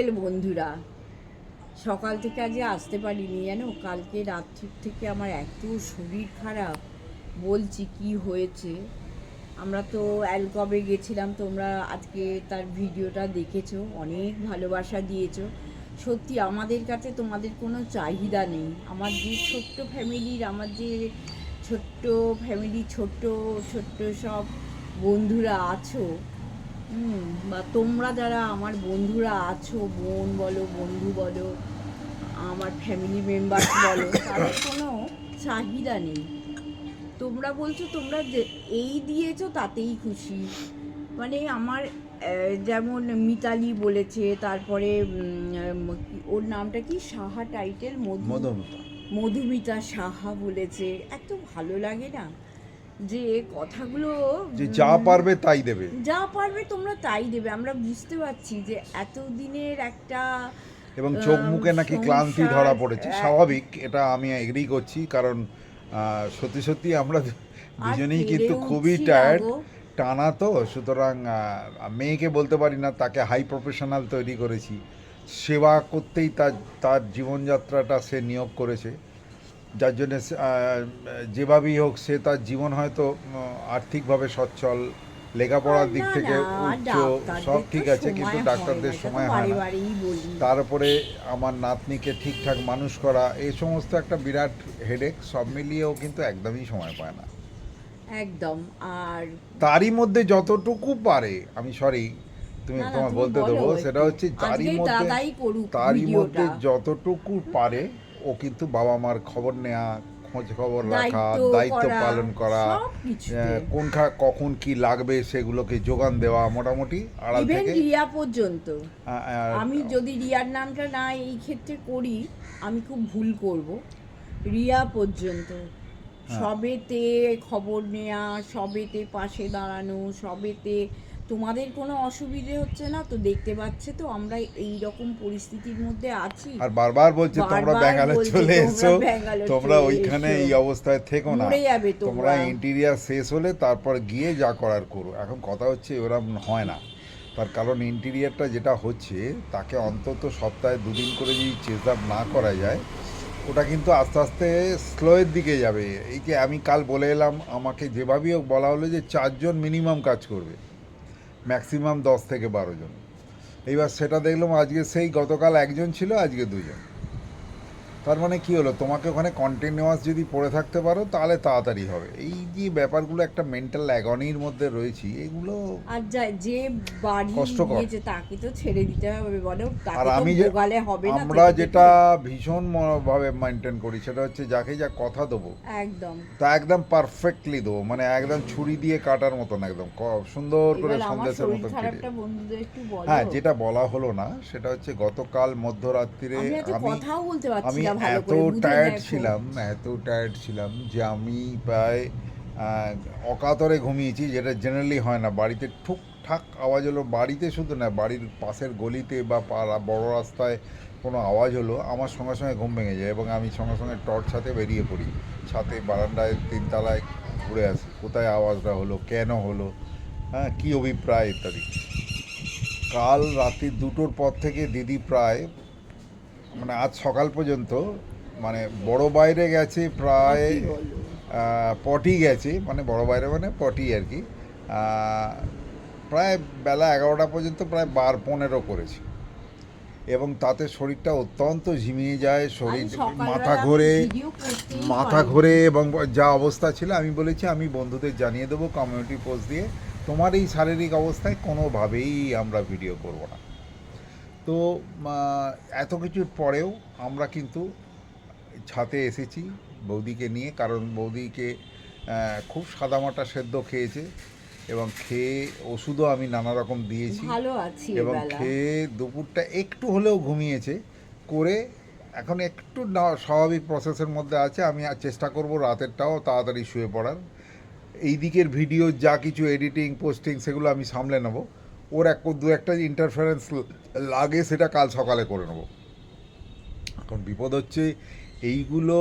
বিকেল বন্ধুরা। সকাল থেকে আজকে আসতে পারিনি, জানো? কালকে রাত্রির থেকে আমার এত শরীর খারাপ। বলছি কি হয়েছে? আমরা তো অ্যালকবে গেছিলাম, তোমরা আজকে তার ভিডিওটা দেখেছ, অনেক ভালোবাসা দিয়েছ। সত্যি, আমাদের কাছে তোমাদের কোনো চাহিদা নেই। আমার যে ছোট্ট ফ্যামিলির, আমার যে ছোট্ট ফ্যামিলি, ছোট্ট ছোট্ট সব বন্ধুরা আছো বা তোমরা যারা আমার বন্ধুরা আছো বোন বলো বন্ধু বলো আমার ফ্যামিলি মেম্বার বলো তাদের কোনো চাহিদা নেই। তোমরা বলছো তোমরা যে এই দিয়েছ তাতেই খুশি। মানে আমার যেমন মিতালি বলেছে তারপরে ওর নামটা কি? সাহা টাইটেল মধু মধুমিতা। মধুমিতা সাহা বলেছে। এত ভালো লাগে না? যে কথাগুলো যে যা পারবে তাই দেবে। যা পারবে তোমরা তাই দেবে। আমরা বুঝতে পারছি যে এতদিনের একটা এবং চোখ মুখে নাকি ক্লান্তি ধরা পড়েছে। স্বাভাবিক এটা আমি এগ্রি করছি কারণ সত্যি সত্যি আমরা দুজনেই কিন্তু খুবই টায়ার্ড টানা তো সুতরাং মেয়েকে বলতে পারি না তাকে হাই প্রফেশনাল তৈরি করেছি। সেবা করতেই তার তার জীবনযাত্রাটা সে নিয়োগ করেছে। যার জন্যে যেভাবেই হোক সে তার জীবন হয়তো আর্থিকভাবে সচ্ছল লেখাপড়ার দিক থেকে উচ্চ সব ঠিক আছে কিন্তু ডাক্তারদের সময় হয় না। তারপরে আমার নাতনিকে ঠিকঠাক মানুষ করা এই সমস্ত একটা বিরাট হেডেক সব মিলিয়েও কিন্তু একদমই সময় পায় না। একদম আর তারই মধ্যে যতটুকু পারে আমি সরি তুমি তোমার বলতে দেবো সেটা হচ্ছে তারই মধ্যে তারই মধ্যে যতটুকু পারে ও কিন্তু বাবা মার খবর নেওয়া খোঁজ খবর রাখা দায়িত্ব পালন করা কোনখা কখন কি লাগবে সেগুলোকে যোগান দেওয়া মোটামুটি আড়াল থেকে। রিয়া পর্যন্ত। আমি যদি রিয়ার নামটা না এই ক্ষেত্রে করি আমি খুব ভুল করব। রিয়া পর্যন্ত। হ্যাঁ। সবেতে খবর নেওয়া সবেতে পাশে দাঁড়ানো সবেতে তোমাদের কোনো অসুবিধে হচ্ছে না তো দেখতে পাচ্ছে তো আমরা এই রকম পরিস্থিতির মধ্যে আছি। আর বারবার বলছে তোমরা ব্যাঙ্গালোর চলে এসো। তোমরা ওইখানে এই অবস্থায় থেকো না। তোমরা। ইন্টেরিয়ার শেষ হলে তারপর গিয়ে যা করার করো। এখন কথা হচ্ছে ওরম হয় না। তার কারণ ইন্টেরিয়ারটা যেটা হচ্ছে তাকে অন্তত সপ্তাহে দুদিন করে যদি চেক আপ না করা যায় ওটা কিন্তু আস্তে আস্তে স্লোয়ের দিকে যাবে। এই যে আমি কাল বলে এলাম আমাকে যেভাবেই হোক বলা হলো যে চারজন মিনিমাম কাজ করবে। ম্যাক্সিমাম দশ থেকে বারো জন। এইবার সেটা দেখলাম আজকে সেই গতকাল একজন ছিল, আজকে দুজন। তার মানে কি হলো? তোমাকে ওখানে কন্টিনিউয়াস যদি পড়ে থাকতে পারো তাহলে তাড়াতাড়ি হবে। এই যে ব্যাপারগুলো একটা মেন্টাল অ্যাগনির মধ্যে রয়েছি এগুলো আর যা- যে বাড়ি। নিয়েছে তাকে তো ছেড়ে দিতে হবে বলো। আর আমি যে হবে না আমরা যেটা ভীষণ ভাবে মেনটেন করি সেটা হচ্ছে যাকে যা কথা দেবো একদম। তা একদম পারফেক্টলি দেবো মানে একদম ছুরি দিয়ে কাটার মতন একদম সুন্দর করে সন্দেশের মতন কেটে একটু বলো। হ্যাঁ যেটা বলা হলো না সেটা হচ্ছে গতকাল মধ্যরাত্রিরে আমি কথাও বলতে পারছি আমি ভালো এত টায়ার্ড ছিলাম এত টায়ার্ড ছিলাম যে আমি প্রায় অকাতরে ঘুমিয়েছি যেটা জেনারেলি হয় না। বাড়িতে ঠুকঠাক আওয়াজ হলো বাড়িতে শুধু না বাড়ির পাশের গলিতে বা পাড়া- বড় রাস্তায় কোনো আওয়াজ হলো আমার সঙ্গে সঙ্গে ঘুম ভেঙে যায় এবং আমি সঙ্গে সঙ্গে টর্চ সাথে বেরিয়ে পড়ি। ছাতে বারান্দায় তিনতলায় ঘুরে আসি কোথায় আওয়াজটা হলো কেন হলো হ্যাঁ কী অভিপ্রায় ইত্যাদি। কাল রাত্রি দুটোর পর থেকে দিদি প্রায় মানে আজ সকাল পর্যন্ত মানে বড় বাইরে গেছে প্রায় পটি গেছে। মানে বড় বাইরে মানে পটি আর কি। প্রায় বেলা এগারোটা পর্যন্ত প্রায় বার পনেরো করেছে। এবং তাতে শরীরটা অত্যন্ত ঝিমিয়ে যায় শরীর মাথা ঘোরে মাথা। ঘোরে এবং যা অবস্থা ছিল আমি বলেছি আমি বন্ধুদের জানিয়ে দেবো কমিউনিটি পোস্ট দিয়ে। তোমার এই শারীরিক অবস্থায় কোনোভাবেই আমরা ভিডিও করব না। তো এত কিছুর পরেও আমরা কিন্তু ছাতে এসেছি বৌদিকে নিয়ে। কারণ বৌদিকে খুব সাদামাটা সেদ্ধ খেয়েছে এবং খেয়ে ওষুধও আমি নানা রকম দিয়েছি। ভালো আছি এবং খেয়ে দুপুরটা একটু হলেও ঘুমিয়েছে। করে এখন একটু না স্বাভাবিক প্রসেসের মধ্যে আছে। আমি আর চেষ্টা করব রাতেরটাও তাড়াতাড়ি শুয়ে পড়ার। এই দিকের ভিডিও যা কিছু এডিটিং পোস্টিং সেগুলো আমি সামলে নেব। ওর এক দু একটা ইন্টারফারেন্স লাগে সেটা কাল সকালে করে নেব। এখন বিপদ হচ্ছে এইগুলো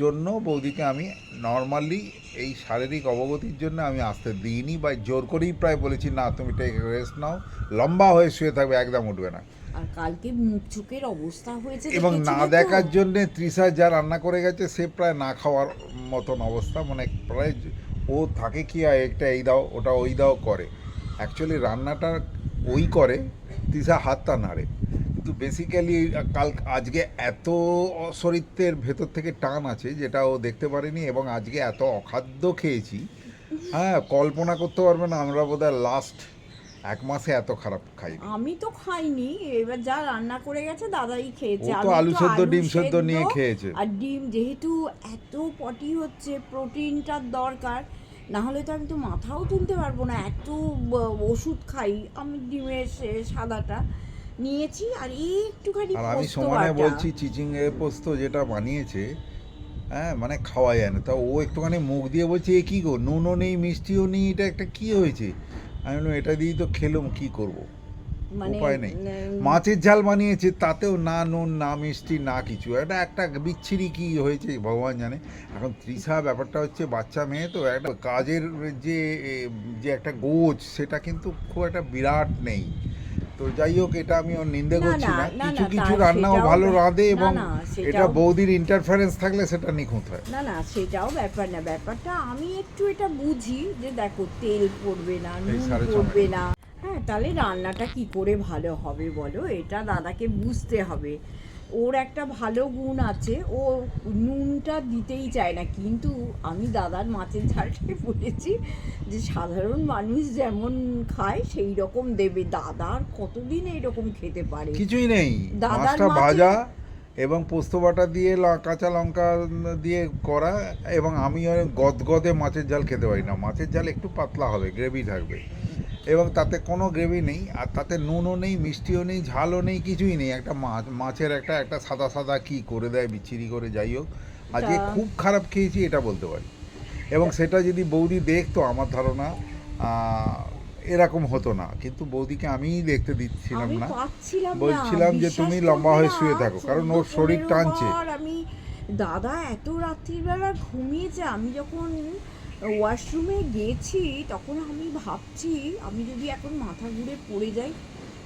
জন্য বৌদিকে আমি নর্মালি এই শারীরিক অবগতির জন্য আমি আসতে দিইনি বা জোর করেই প্রায় বলেছি না তুমি টেক রেস্ট নাও। লম্বা হয়ে শুয়ে থাকবে একদম উঠবে না। আর কালকে মুখ চোখের অবস্থা হয়েছে এবং না দেখার জন্যে তৃষা যা রান্না করে গেছে সে প্রায় না খাওয়ার মতন অবস্থা। মানে প্রায় ও থাকে কি আর একটা এই দাও ওটা ওই দাও করে। অ্যাকচুয়ালি রান্নাটা ওই করে তৃষা হাতটা নাড়ে। কিন্তু বেসিক্যালি কাল আজকে এত অসরিত্বের ভেতর থেকে টান আছে যেটা ও দেখতে পারেনি এবং আজকে এত অখাদ্য খেয়েছি হ্যাঁ কল্পনা করতে পারবে না আমরা বোধহয় লাস্ট এক মাসে এত খারাপ খাই আমি তো খাইনি এবার যা রান্না করে গেছে দাদাই খেয়েছে। তো আলু সেদ্ধ, ডিম সেদ্ধ নিয়ে খেয়েছে। আর ডিম যেহেতু এত পটি হচ্ছে প্রোটিনটার দরকার না হলে তো আমি তো মাথাও তুলতে পারব না। এত ওষুধ খাই আমি ডিমের সাদাটা নিয়েছি আর একটুখানি আর আমি সময় সমানে। বলছি চিচিংয়ে পোস্ত যেটা বানিয়েছে হ্যাঁ মানে খাওয়া যায় না তা ও একটুখানি মুখ দিয়ে বলছে এ কী গো? নুনও নেই মিষ্টিও নেই এটা একটা কী হয়েছে? আমি বললাম এটা দিয়েই তো খেলুম কী করব? মানে উপায় নেই। মাছের ঝাল বানিয়েছে তাতেও না নুন না মিষ্টি না কিছু। এটা একটা বিচ্ছিরি কি হয়েছে ভগবান জানে। এখন তৃষা ব্যাপারটা হচ্ছে বাচ্চা মেয়ে তো একটা কাজের যে যে একটা গোজ সেটা কিন্তু খুব একটা বিরাট নেই। তো যাই হোক এটা আমি ওর নিন্দে করছি না, কিছু কিছু রান্নাও ভালো রাঁধে এবং এটা বৌদির ইন্টারফারেন্স থাকলে সেটা নিখুঁত হয়। না না সেটাও ব্যাপার না। ব্যাপারটা আমি একটু এটা বুঝি যে দেখো তেল পড়বে না নুন পড়বে না হ্যাঁ তাহলে রান্নাটা কি করে ভালো হবে বলো? এটা দাদাকে বুঝতে হবে। ওর একটা ভালো গুণ আছে ও নুনটা দিতেই চায় না। কিন্তু আমি দাদার মাছের ঝালটাই বলেছি যে সাধারণ মানুষ যেমন খায় সেই রকম দেবে। দাদার কতদিন এইরকম খেতে পারে? কিছুই নেই। দাদার ভাজা এবং পোস্ত বাটা দিয়ে কাঁচা লঙ্কা দিয়ে করা এবং আমি গদগদে মাছের ঝাল খেতে পারি না। মাছের ঝাল একটু পাতলা হবে গ্রেভি থাকবে। এবং তাতে কোনো গ্রেভি নেই আর তাতে নুনও নেই মিষ্টিও নেই ঝালও নেই কিছুই নেই। একটা মাছ মাছের একটা একটা সাদা সাদা কি করে দেয় বিচ্ছিরি করে যাই হোক। আজকে তা- খুব খারাপ খেয়েছি এটা বলতে পারি। এবং সেটা যদি বৌদি দেখতো আমার ধারণা এরকম হতো না। কিন্তু বৌদিকে আমিই দেখতে দিচ্ছিলাম না। বলছিলাম যে তুমি লম্বা হয়ে শুয়ে থাকো, কারণ ওর শরীর টানছে। আমি দাদা এত রাত্রিবেলা ঘুমিয়েছে আমি যখন ওয়াশরুমে গেছি, তখন আমি ভাবছি, আমি যদি এখন মাথা ঘুরে পড়ে যাই,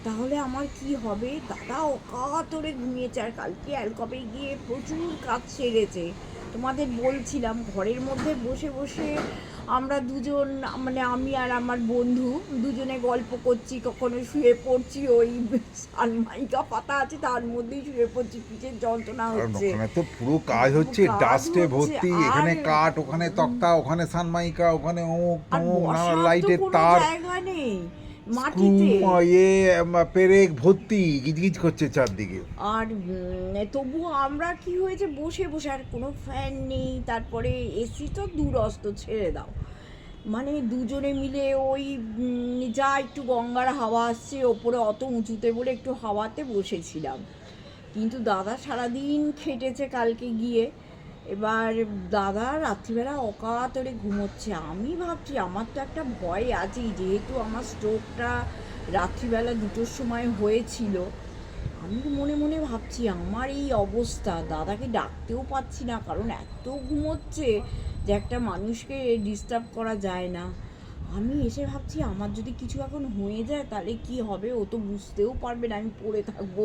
তাহলে আমার কি হবে? দাদা অকাতরে ঘুমিয়েছে আর কালকে অ্যালকপে গিয়ে প্রচুর কাজ সেরেছে। তোমাদের বলছিলাম, ঘরের মধ্যে বসে বসে আমরা দুজন মানে আমি আর আমার বন্ধু দুজনে গল্প করছি কখনো শুয়ে পড়ছি ওই সানমাইকা পাতা আছে তার মধ্যেই শুয়ে পড়ছি পিঠের যন্ত্রণা হচ্ছে। ওখানে তো পুরো কাজ হচ্ছে ডাস্টে ভর্তি এখানে কাঠ ওখানে তক্তা ওখানে সানমাইকা ওখানে তো লাইটের তার। জায়গা নেই। মাটিতে। ইয়ে পেরেক ভর্তি গিজগিজ করছে চারদিকে। আর তবুও আমরা কি হয়েছে বসে বসে আর কোনো ফ্যান নেই তারপরে এসি তো দূরস্ত ছেড়ে দাও। মানে দুজনে মিলে ওই যা একটু গঙ্গার হাওয়া আসছে ওপরে অত উঁচুতে বলে একটু হাওয়াতে বসেছিলাম। কিন্তু দাদা সারাদিন খেটেছে কালকে গিয়ে। এবার দাদা রাত্রিবেলা অকাতরে ঘুমোচ্ছে। আমি ভাবছি, আমার তো একটা ভয় আছেই, যেহেতু আমার স্ট্রোকটা রাত্রিবেলা দুটোর সময় হয়েছিল। আমি মনে মনে ভাবছি, আমার এই অবস্থা, দাদাকে ডাকতেও পাচ্ছি না, কারণ এত ঘুমোচ্ছে যে একটা মানুষকে ডিস্টার্ব করা যায় না। আমি এসে ভাবছি, আমার যদি কিছু এখন হয়ে যায়, তাহলে কি হবে? ও তো বুঝতেও পারবে না, আমি পড়ে থাকব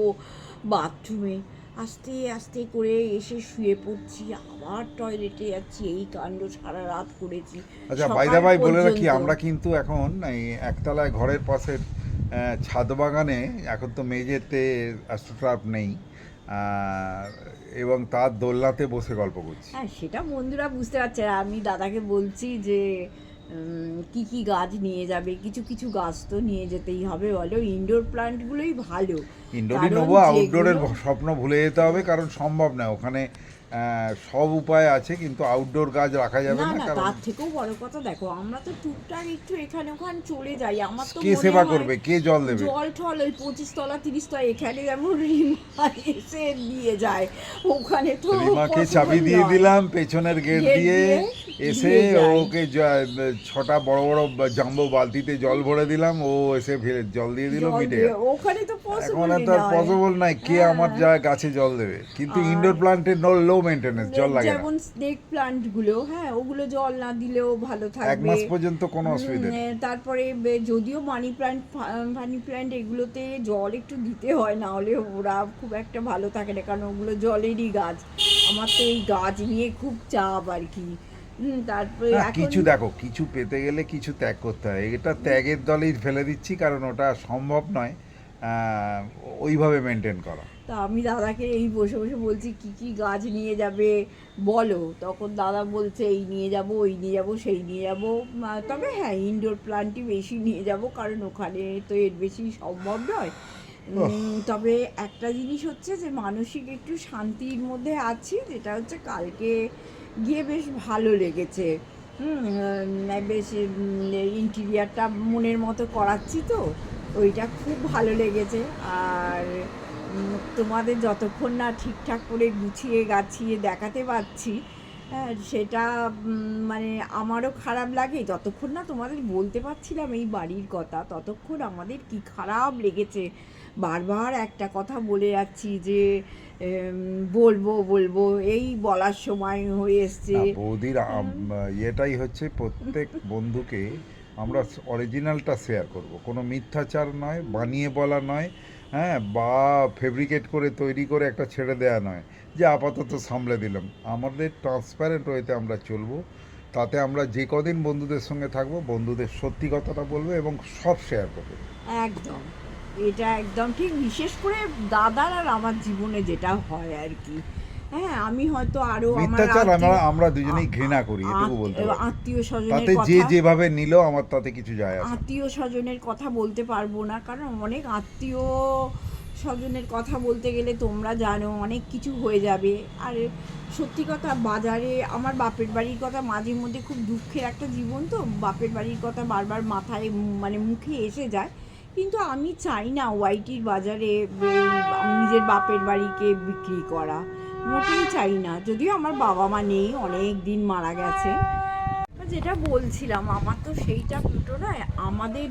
বাথরুমে আস্তে আস্তে করে এসে শুয়ে পড়ছি আবার টয়লেটে যাচ্ছি এই কাণ্ড সারা রাত করেছি। আচ্ছা বাইদা ভাই বলে রাখি আমরা কিন্তু এখন এই একতলায় ঘরের পাশের ছাদ বাগানে এখন তো মেঝেতে অ্যাস্ট্রোট্রাপ নেই এবং তার দোলনাতে বসে গল্প করছি। হ্যাঁ সেটা বন্ধুরা বুঝতে পারছে আমি দাদাকে বলছি যে কি কি গাছ নিয়ে যাবে কিছু কিছু গাছ তো নিয়ে যেতেই হবে বলো। ইনডোর প্লান্টগুলোই ভালো। ইনডোরই নেব আউটডোরের স্বপ্ন ভুলে যেতে হবে কারণ সম্ভব না। ওখানে সব উপায় আছে কিন্তু আউটডোর গাছ রাখা যাবে না না না তার থেকেও বড় কথা দেখো আমরা তো টুকটাক একটু এখানে ওখানে চলে যাই আমার তো কে সেবা করবে? কে জল দেবে? জল টল ওই পঁচিশ তলা তিরিশ তলা এখানে যেমন রিমা এসে দিয়ে যায় ওখানে তো রিমাকে চাবি দিয়ে দিলাম পেছনের গেট দিয়ে এসে ওকে ছটা বড় বড় জাম্বো বালতিতে জল ভরে দিলাম ও এসে ফেলে জল দিয়ে দিল মিটে। ওখানে তো পসিবল নাই কে হ্যাঁ। আমার যা গাছে জল দেবে? কিন্তু ইনডোর প্লান্টের লো মেনটেনেন্স জল লাগে না। যেমন স্নেক প্লান্টগুলো হ্যাঁ ওগুলো জল না দিলেও ভালো এক থাকবে। মাস পর্যন্ত কোনো অসুবিধা নেই। তারপরে যদিও মানি প্লান্ট মানি প্লান্ট এগুলোতে জল একটু দিতে হয় না হলে ওরা খুব একটা ভালো থাকে না কারণ ওগুলো জলেরই গাছ। আমার তো এই গাছ নিয়ে খুব চাপ আর কি। তারপরে কিছু দেখো কিছু পেতে গেলে কিছু ত্যাগ করতে হয়। এটা ত্যাগের দলেই ফেলে দিচ্ছি কারণ ওটা সম্ভব নয়। ওইভাবে মেনটেন করা। তা আমি দাদাকে এই বসে বসে বলছি কি কি গাছ নিয়ে যাবে? বলো। তখন দাদা বলছে এই নিয়ে যাব ওই নিয়ে যাব সেই নিয়ে যাব। তবে হ্যাঁ ইনডোর প্লান্টই বেশি নিয়ে যাব কারণ ওখানে তো এর বেশি সম্ভব নয়। তবে একটা জিনিস হচ্ছে যে মানসিক একটু শান্তির মধ্যে আছি যেটা হচ্ছে কালকে গিয়ে বেশ ভালো লেগেছে। বেশ ইন্টিরিয়ারটা মনের মতো করাচ্ছি তো ওইটা খুব ভালো লেগেছে। আর তোমাদের যতক্ষণ না ঠিকঠাক করে গুছিয়ে গাছিয়ে দেখাতে পারছি হ্যাঁ সেটা মানে আমারও খারাপ লাগে। যতক্ষণ না তোমাদের বলতে পারছিলাম এই বাড়ির কথা ততক্ষণ আমাদের কি খারাপ লেগেছে। বারবার একটা কথা বলে যাচ্ছি যে বলব বলব এই বলার সময় হয়ে এসছে। বৌদির আম- ইয়েটাই হচ্ছে প্রত্যেক বন্ধুকে আমরা অরিজিনালটা শেয়ার করব। কোনো মিথ্যাচার নয় বানিয়ে বলা নয় হ্যাঁ বা ফেব্রিকেট করে, তৈরি করে একটা ছেড়ে দেওয়া নয়। যে আপাতত সামলে দিলাম। আমাদের ট্রান্সপ্যারেন্ট ওয়েতে আমরা চলবো। তাতে আমরা যে কদিন বন্ধুদের সঙ্গে থাকব, বন্ধুদের সত্যি কথাটা বলব এবং সব শেয়ার করব। একদম। এটা একদম ঠিক। বিশেষ করে দাদার আর আমার জীবনে যেটা হয় আর কি হ্যাঁ আমি হয়তো আরও মিথ্যাচার আমরা আমরা দুজনেই ঘৃণা করি এটুকু বলতে আত্মীয় স্বজনের তাতে যে যেভাবে নিল আমার তাতে কিছু যায় আসে আত্মীয় স্বজনের কথা বলতে পারব না কারণ অনেক আত্মীয় স্বজনের কথা বলতে গেলে তোমরা জানো অনেক কিছু হয়ে যাবে। আর সত্যি কথা বাজারে আমার বাপের বাড়ির কথা মাঝে মধ্যে খুব দুঃখের একটা জীবন তো বাপের বাড়ির কথা বারবার মাথায় মানে মুখে এসে যায়। কিন্তু আমি চাই না ওয়াইটির বাজারে নিজের বাপের বাড়িকে বিক্রি করা। মোটেই চাই না। যদিও আমার বাবা মা নেই, অনেক দিন মারা গেছে। যেটা বলছিলাম, আমার তো সেইটা দুটো নয়, আমাদের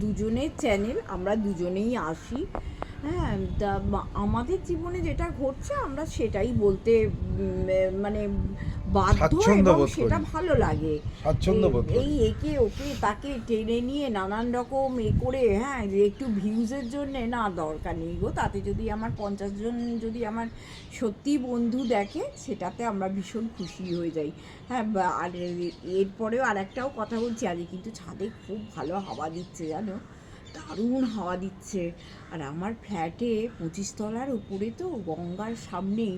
দুজনের চ্যানেল আমরা দুজনেই আসি। হ্যাঁ তা আমাদের জীবনে যেটা ঘটছে, আমরা সেটাই বলতে মানে বাধ্য এবং সেটা ভালো লাগে। এই- একে ওকে তাকে টেনে নিয়ে নানান রকম এ করে হ্যাঁ একটু ভিউজের জন্য না দরকার নেই গো। তাতে যদি আমার পঞ্চাশ জন যদি আমার সত্যি বন্ধু দেখে সেটাতে আমরা ভীষণ খুশি হয়ে যাই। হ্যাঁ আর এরপরেও আর একটাও কথা বলছি আজকে কিন্তু ছাদে খুব ভালো হাওয়া দিচ্ছে জানো? দারুণ হাওয়া দিচ্ছে। আর আমার ফ্ল্যাটে পঁচিশ তলার উপরে তো গঙ্গার সামনেই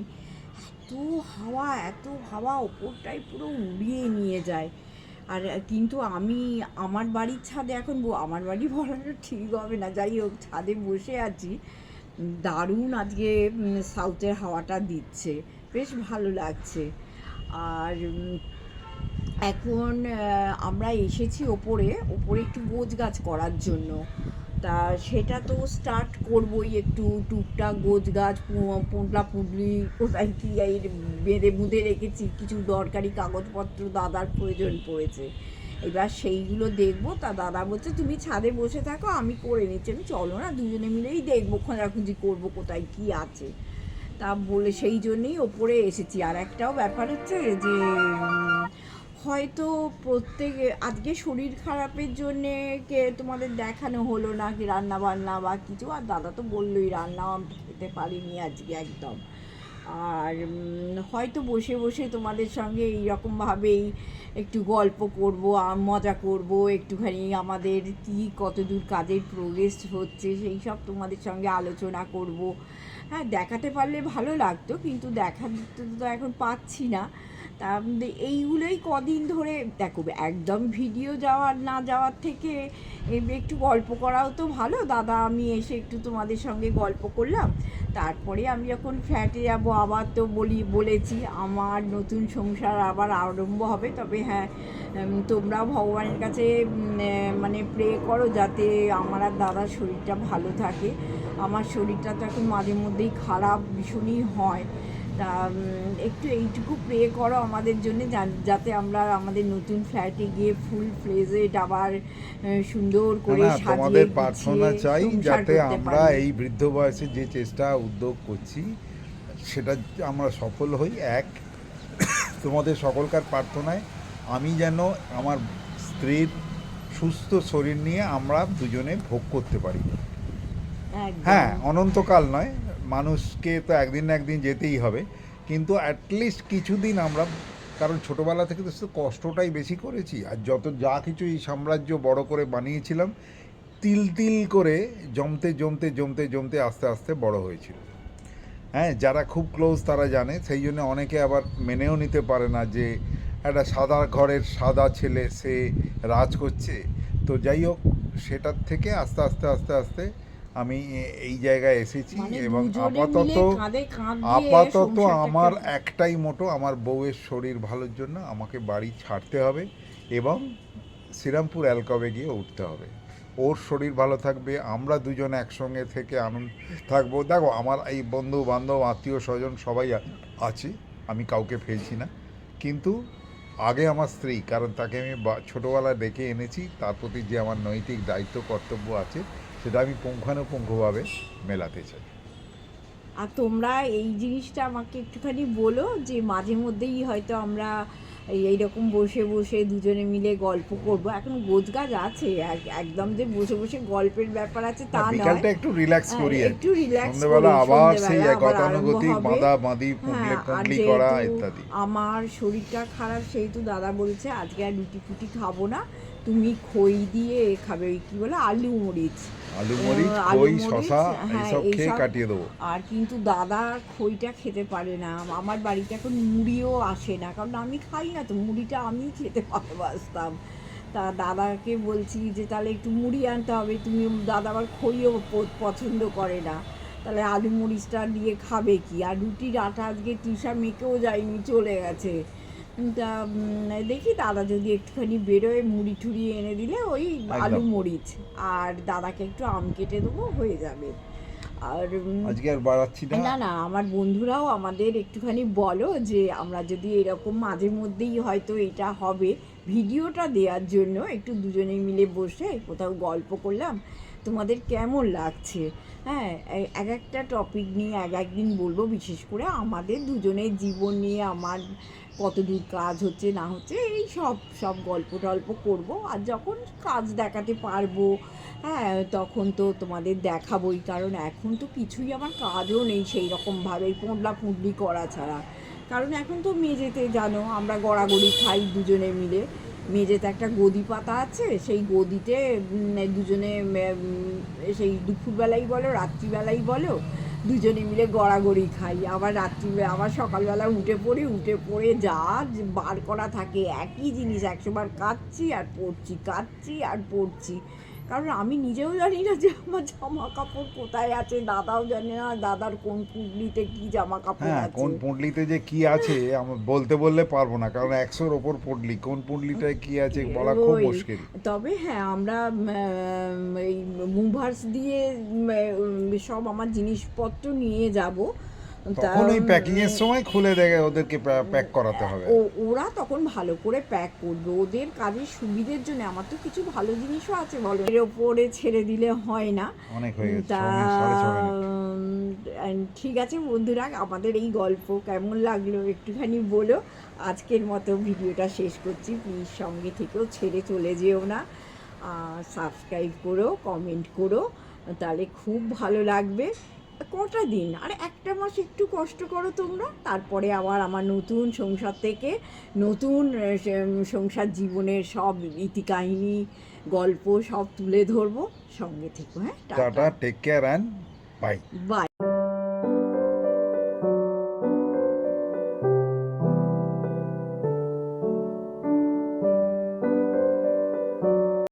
হাওয়া, এত হাওয়া ওপরটাই পুরো উড়িয়ে নিয়ে যায়। আর কিন্তু আমি, আমার বাড়ির ছাদে এখন আমার বাড়ি বলাটা ঠিক হবে না। যাই হোক, ছাদে বসে আছি। দারুণ আজকে সাউথের হাওয়াটা দিচ্ছে। বেশ ভালো লাগছে। আর এখন আমরা এসেছি ওপরে ওপরে একটু গোছ গাছ করার জন্য। তা সেটা তো স্টার্ট করবই একটু টুকটাক গোছ গাছ পুঁটলা পুটলি কোথায় কি এই বেঁধে বুঁধে রেখেছি কিছু দরকারি কাগজপত্র দাদার প্রয়োজন পড়েছে। এবার সেইগুলো দেখব তা দাদা বলছে তুমি ছাদে বসে থাকো আমি করে নিচ্ছি। আমি চলো না দুজনে মিলেই দেখব খোঁজাখুঁজি করব কোথায় কি আছে? তা বলে সেই জন্যেই ওপরে এসেছি। আর একটাও ব্যাপার হচ্ছে যে হয়তো প্রত্যেক, আজকে শরীর খারাপের জন্যে কে তোমাদের দেখানো হলো না কি রান্না বান্না বা কিছু? আর দাদা তো বললোই রান্না খেতে পারিনি আজকে একদম। আর হয়তো বসে বসে তোমাদের সঙ্গে এইরকমভাবেই একটু গল্প করব মজা করব, একটুখানি আমাদের কি কতদূর কাজের প্রোগ্রেস হচ্ছে সেই সব তোমাদের সঙ্গে আলোচনা করব। হ্যাঁ দেখাতে পারলে ভালো লাগতো, কিন্তু দেখাতে তো এখন পাচ্ছি না। তা এইগুলোই কদিন ধরে, দেখো, একদম ভিডিও যাওয়ার, না যাওয়ার থেকে একটু গল্প করাও তো ভালো। দাদা, আমি এসে একটু তোমাদের সঙ্গে গল্প করলাম। তারপরে আমি যখন ফ্ল্যাটে যাব, আবার তো বলি, বলেছি, আমার নতুন সংসার আবার আরম্ভ হবে। তবে হ্যাঁ তোমরা ভগবানের কাছে মানে প্রে করো যাতে আমার আর দাদার শরীরটা ভালো থাকে। আমার শরীরটা তো এখন মাঝে মধ্যেই খারাপ, ভীষণই হয়। তা একটু এইটুকু প্রে করো আমাদের জন্য যাতে আমরা আমাদের নতুন ফ্ল্যাটে গিয়ে ফুল ফ্লেজেড আবার সুন্দর করে সাজিয়ে প্রার্থনা চাই যাতে আমরা এই বৃদ্ধ বয়সে যে চেষ্টা উদ্যোগ করছি সেটা আমরা সফল হই। এক তোমাদের সকলকার প্রার্থনায় আমি যেন আমার স্ত্রীর সুস্থ শরীর নিয়ে আমরা দুজনে ভোগ করতে পারি। হ্যাঁ অনন্তকাল নয় মানুষকে তো একদিন না একদিন যেতেই হবে। কিন্তু অ্যাটলিস্ট কিছুদিন আমরা, কারণ ছোটোবেলা থেকে তো কষ্টটাই বেশি করেছি, আর যত যা কিছু এই সাম্রাজ্য বড় করে বানিয়েছিলাম, তিল তিল করে জমতে জমতে জমতে জমতে আস্তে আস্তে বড় হয়েছিল। হ্যাঁ যারা খুব ক্লোজ তারা জানে, সেই জন্য অনেকে আবার মেনেও নিতে পারে না যে একটা সাদা ঘরের সাদা ছেলে সে রাজ করছে। তো যাই হোক, সেটার থেকে আস্তে আস্তে আস্তে আস্তে আমি এই জায়গায় এসেছি মানে এবং আপাতত আপাতত আমার একটাই মোটো আমার বউয়ের শরীর ভালোর জন্য আমাকে বাড়ি ছাড়তে হবে এবং শ্রীরামপুর অ্যালকবে গিয়ে উঠতে হবে। ওর শরীর ভালো থাকবে আমরা দুজন একসঙ্গে থেকে আনন্দ থাকব। দেখো আমার এই বন্ধু বান্ধব আত্মীয় স্বজন সবাই আছে আমি কাউকে ফেলছি না। কিন্তু আগে আমার স্ত্রী কারণ তাকে আমি ছোটোবেলায় ডেকে এনেছি তার প্রতি যে আমার নৈতিক দায়িত্ব কর্তব্য আছে সেটা আমি পুঙ্খানুপুঙ্খভাবে মেলাতে চাই। আর তোমরা এই জিনিসটা আমাকে একটুখানি বলো যে মাঝে মধ্যেই হয়তো আমরা এইরকম বসে বসে দুজনে মিলে গল্প করব। এখন গোজগাজ আছে একদম যে বসে বসে গল্পের ব্যাপার আছে তা নয়। বিকালটা একটু রিল্যাক্স করি একটু সন্ধ্যেবেলা করি, আবার সেই গতানুগতিক। বাঁধা বাঁধি পুঁটলে হ্যাঁ, পুঁটলি করা ইত্যাদি। আমার শরীরটা খারাপ সেই তো দাদা বলছে আজকে আর রুটি ফুটি খাব না। তুমি খই দিয়ে খাবে ওই কি বলে আলু মরিচ। আলু মরিচ খই শশা হ্যাঁ, এইসব খেয়ে কাটিয়ে দেবো। আর কিন্তু দাদা খইটা খেতে পারে না। আমার বাড়িতে এখন মুড়িও আসে না কারণ আমি খাই না তো মুড়িটা আমি খেতে ভালোবাসতাম। তা দাদাকে বলছি যে তাহলে একটু মুড়ি আনতে হবে তুমি দাদা আবার খইও পছন্দ করে না। তাহলে আলু মরিচটা দিয়ে খাবে কি? আর রুটির আটা আজকে তৃষা মেকেও যায়নি চলে গেছে। তা দেখি দাদা যদি একটুখানি বেরোয় মুড়ি ঠুড়ি এনে দিলে ওই আলু মরিচ আর দাদাকে একটু আম কেটে দেবো হয়ে যাবে। আর আজকে আর বাড়াচ্ছি না। না না আমার বন্ধুরাও আমাদের একটুখানি বলো যে আমরা যদি এরকম মাঝে মধ্যেই হয়তো এটা হবে ভিডিওটা দেওয়ার জন্য একটু দুজনে মিলে বসে কোথাও গল্প করলাম। তোমাদের কেমন লাগছে? হ্যাঁ এক একটা টপিক নিয়ে এক একদিন বলব বিশেষ করে আমাদের দুজনের জীবন নিয়ে আমার কতদূর কাজ হচ্ছে, না হচ্ছে, এই সব সব গল্প টল্প করব। আর যখন কাজ দেখাতে পারব হ্যাঁ তখন তো তোমাদের দেখাবোই, কারণ এখন তো কিছুই আমার কাজও নেই সেই রকমভাবে পোঁডলা পুঁডলি করা ছাড়া। কারণ এখন তো মেঝেতে, জানো, আমরা গড়াগড়ি খাই দুজনে মিলে। মেঝেতে একটা গদি পাতা আছে, সেই গদিতে দুজনে সেই দুপুরবেলাই বলো, রাত্রিবেলাই বলো দুজনে মিলে গড়াগড়ি খাই। আবার রাত্রি আবার সকালবেলা উঠে পড়ি, উঠে পড়ে যা বার করা থাকে। একই জিনিস একশোবার কাচ্ছি আর পড়ছি, কাচ্ছি আর পড়ছি। কারণ আমি নিজেও জানি না যে আমার জামা কাপড় কোথায় আছে দাদাও জানে না দাদার কোন পুডলিতে কি জামা কাপড় হ্যাঁ কোন পুঁটলিতে যে কি আছে আমার বলতে বললে পারব না কারণ একশোর ওপর পুঁটলি কোন পুঁটলিটায় কি আছে বলা খুব মুশকিল। তবে হ্যাঁ আমরা এই মুভার্স দিয়ে সব আমার জিনিসপত্র নিয়ে যাব। তখন ওই প্যাকিং এর সময় খুলে দেখে ওদেরকে প্যাক করাতে হবে। ওরা তখন ভালো করে প্যাক করবে। ওদের কাজের সুবিধের জন্য আমার তো কিছু ভালো জিনিসও আছে বলো। এর ওপরে ছেড়ে দিলে হয় না। অনেক হয়ে গেছে ঠিক আছে বন্ধুরা আমাদের এই গল্প কেমন লাগল একটুখানি বলো। আজকের মতো ভিডিওটা শেষ করছি। প্লিজ সঙ্গে থেকেও ছেড়ে চলে যেও না। সাবস্ক্রাইব করো কমেন্ট করো। তাহলে খুব ভালো লাগবে। কটা দিন? আর একটা মাস একটু কষ্ট করো তোমরা। তারপরে আবার আমার নতুন সংসার থেকে নতুন সংসার জীবনের সব ইতি কাহিনী গল্প সব তুলে ধরবো। সঙ্গে থেকো হ্যাঁ? Tata. Take care and bye bye